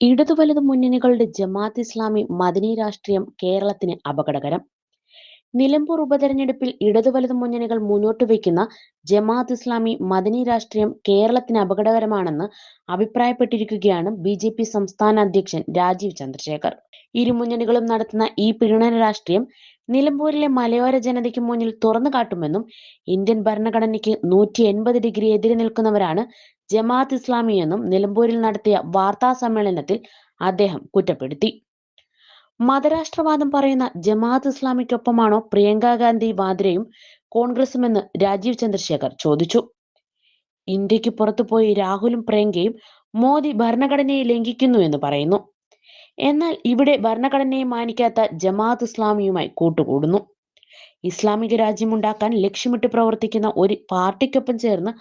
ഇടതു വലതു മുന്നണികളുടെ ജമാഅത്ത് ഇസ്ലാമി മദനി രാഷ്ട്രീയം കേരളത്തിന് അപകടകരം. നിലമ്പൂർ ഉപതെരഞ്ഞെടുപ്പിൽ ഇടതു വലതു മുന്നണികൾ മുന്നോട്ട് വയ്ക്കുന്ന ജമാഅത്ത് ഇസ്ലാമി മദനി രാഷ്ട്രീയം കേരളത്തിന് അപകടകരമാണെന്ന് അഭിപ്രായപ്പെട്ടിരിക്കുകയാണ് ബി ജെ പി സംസ്ഥാന അധ്യക്ഷൻ രാജീവ് ചന്ദ്രശേഖർ. ഇരുമുന്നണികളും നടത്തുന്ന ഈ പ്രീണന രാഷ്ട്രീയം നിലമ്പൂരിലെ മലയോര ജനതയ്ക്ക് മുന്നിൽ തുറന്നു കാട്ടുമെന്നും ഇന്ത്യൻ ഭരണഘടനയ്ക്ക് നൂറ്റി എൺപത് ഡിഗ്രി എതിരെ നിൽക്കുന്നവരാണ് ജമാഅത്ത് ഇസ്ലാമി എന്നും നിലമ്പൂരിൽ നടത്തിയ വാർത്താ സമ്മേളനത്തിൽ അദ്ദേഹം കുറ്റപ്പെടുത്തി. മതരാഷ്ട്രവാദം പറയുന്ന ജമാഅത്ത് ഇസ്ലാമിക്കൊപ്പമാണോ പ്രിയങ്ക ഗാന്ധി വാദ്രയും കോൺഗ്രസുമെന്ന് രാജീവ് ചന്ദ്രശേഖർ ചോദിച്ചു. ഇന്ത്യയ്ക്ക് പുറത്തുപോയി രാഹുലും പ്രിയങ്കയും മോദി ഭരണഘടനയെ ലംഘിക്കുന്നു എന്ന് പറയുന്നു. എന്നാൽ ഇവിടെ ഭരണഘടനയെ മാനിക്കാത്ത ജമാഅത്ത് ഇസ്ലാമിയുമായി കൂട്ടുകൂടുന്നു. ഇസ്ലാമിക രാജ്യമുണ്ടാക്കാൻ ലക്ഷ്യമിട്ട് പ്രവർത്തിക്കുന്ന ഒരു പാർട്ടിക്കൊപ്പം ചേർന്ന്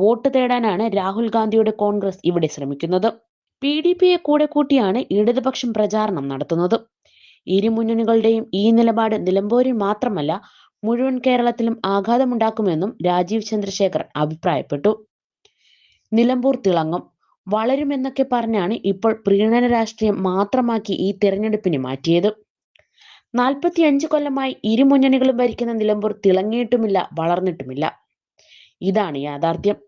വോട്ട് തേടാനാണ് രാഹുൽ ഗാന്ധിയുടെ കോൺഗ്രസ് ഇവിടെ ശ്രമിക്കുന്നത്. പി ഡി പിയെ കൂടെ കൂട്ടിയാണ് ഇടതുപക്ഷം പ്രചാരണം നടത്തുന്നത്. ഇരു മുന്നണികളുടെയും ഈ നിലപാട് നിലമ്പൂരിൽ മാത്രമല്ല മുഴുവൻ കേരളത്തിലും ആഘാതമുണ്ടാക്കുമെന്നും രാജീവ് ചന്ദ്രശേഖർ അഭിപ്രായപ്പെട്ടു. നിലമ്പൂർ തിളങ്ങും. വളരുമെന്നൊക്കെ പറഞ്ഞാണ് ഇപ്പോൾ പ്രീണന രാഷ്ട്രീയം മാത്രമാക്കി ഈ തിരഞ്ഞെടുപ്പിനെ മാറ്റിയത്. നാൽപ്പത്തി അഞ്ച് കൊല്ലമായി ഇരു മുന്നണികളും ഭരിക്കുന്ന നിലമ്പൂർ തിളങ്ങിയിട്ടുമില്ല വളർന്നിട്ടുമില്ല. ഇതാണ് യാഥാർത്ഥ്യം.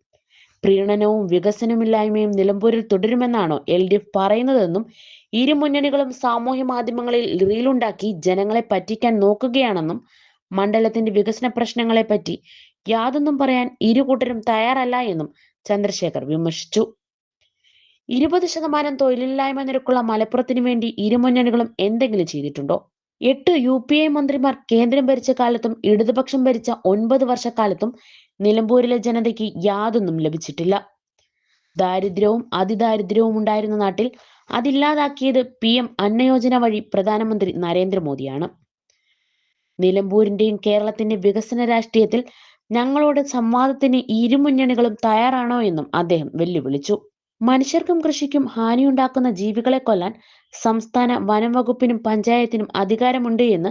പ്രീണനവും വികസനമില്ലായ്മയും നിലമ്പൂരിൽ തുടരുമെന്നാണോ എൽ ഡി എഫ് പറയുന്നതെന്നും ഇരു മുന്നണികളും സാമൂഹ്യ മാധ്യമങ്ങളിൽ റീലുണ്ടാക്കി ജനങ്ങളെ പറ്റിക്കാൻ നോക്കുകയാണെന്നും മണ്ഡലത്തിന്റെ വികസന പ്രശ്നങ്ങളെ പറ്റി യാതൊന്നും പറയാൻ ഇരു കൂട്ടരും തയ്യാറല്ല എന്നും ചന്ദ്രശേഖർ വിമർശിച്ചു. ഇരുപത് ശതമാനം തൊഴിലില്ലായ്മ നിരക്കുള്ള മലപ്പുറത്തിനു വേണ്ടി ഇരുമുന്നണികളും എന്തെങ്കിലും ചെയ്തിട്ടുണ്ടോ? എട്ട് യു പി എ മന്ത്രിമാർ കേന്ദ്രം ഭരിച്ച കാലത്തും ഇടതുപക്ഷം ഭരിച്ച ഒൻപത് വർഷക്കാലത്തും നിലമ്പൂരിലെ ജനതയ്ക്ക് യാതൊന്നും ലഭിച്ചിട്ടില്ല. ദാരിദ്ര്യവും അതിദാരിദ്ര്യവും ഉണ്ടായിരുന്ന നാട്ടിൽ അതില്ലാതാക്കിയത് പി എം അന്നയോജന വഴി പ്രധാനമന്ത്രി നരേന്ദ്രമോദിയാണ്. നിലമ്പൂരിന്റെയും കേരളത്തിന്റെ വികസന രാഷ്ട്രീയത്തിൽ ഞങ്ങളോട് സംവാദത്തിന് ഇരുമുന്നണികളും തയ്യാറാണോ എന്നും അദ്ദേഹം വെല്ലുവിളിച്ചു. മനുഷ്യർക്കും കൃഷിക്കും ഹാനിയുണ്ടാക്കുന്ന ജീവികളെ കൊല്ലാൻ സംസ്ഥാന വനം വകുപ്പിനും പഞ്ചായത്തിനും അധികാരമുണ്ട് എന്ന്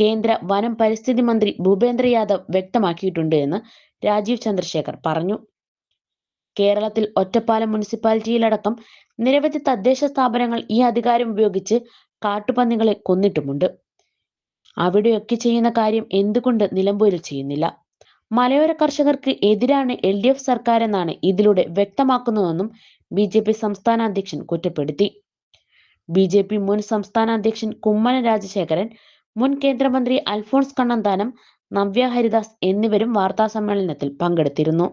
കേന്ദ്ര വനം പരിസ്ഥിതി മന്ത്രി ഭൂപേന്ദ്ര യാദവ് വ്യക്തമാക്കിയിട്ടുണ്ട് എന്ന് രാജീവ് ചന്ദ്രശേഖർ പറഞ്ഞു. കേരളത്തിൽ ഒറ്റപ്പാലം മുനിസിപ്പാലിറ്റിയിലടക്കം നിരവധി തദ്ദേശ സ്ഥാപനങ്ങൾ ഈ അധികാരം ഉപയോഗിച്ച് കാട്ടുപന്നികളെ കൊന്നിട്ടുമുണ്ട്. അവിടെയൊക്കെ ചെയ്യുന്ന കാര്യം എന്തുകൊണ്ട് നിലമ്പൂരിൽ ചെയ്യുന്നില്ല? മലയോര കർഷകർക്ക് എതിരാണ് എൽ ഡി എഫ് സർക്കാർ എന്നാണ് ഇതിലൂടെ വ്യക്തമാക്കുന്നതെന്നും ബി ജെ പി സംസ്ഥാന അധ്യക്ഷൻ കുറ്റപ്പെടുത്തി. ബി ജെ പി മുൻ സംസ്ഥാന അധ്യക്ഷൻ കുമ്മനം രാജശേഖരൻ മുൻ കേന്ദ്രമന്ത്രി അൽഫോൺസ് കണ്ണന്താനം നവ്യ ഹരിദാസ് എന്നിവരും വാർത്താ സമ്മേളനത്തിൽ പങ്കെടുത്തിരുന്നു.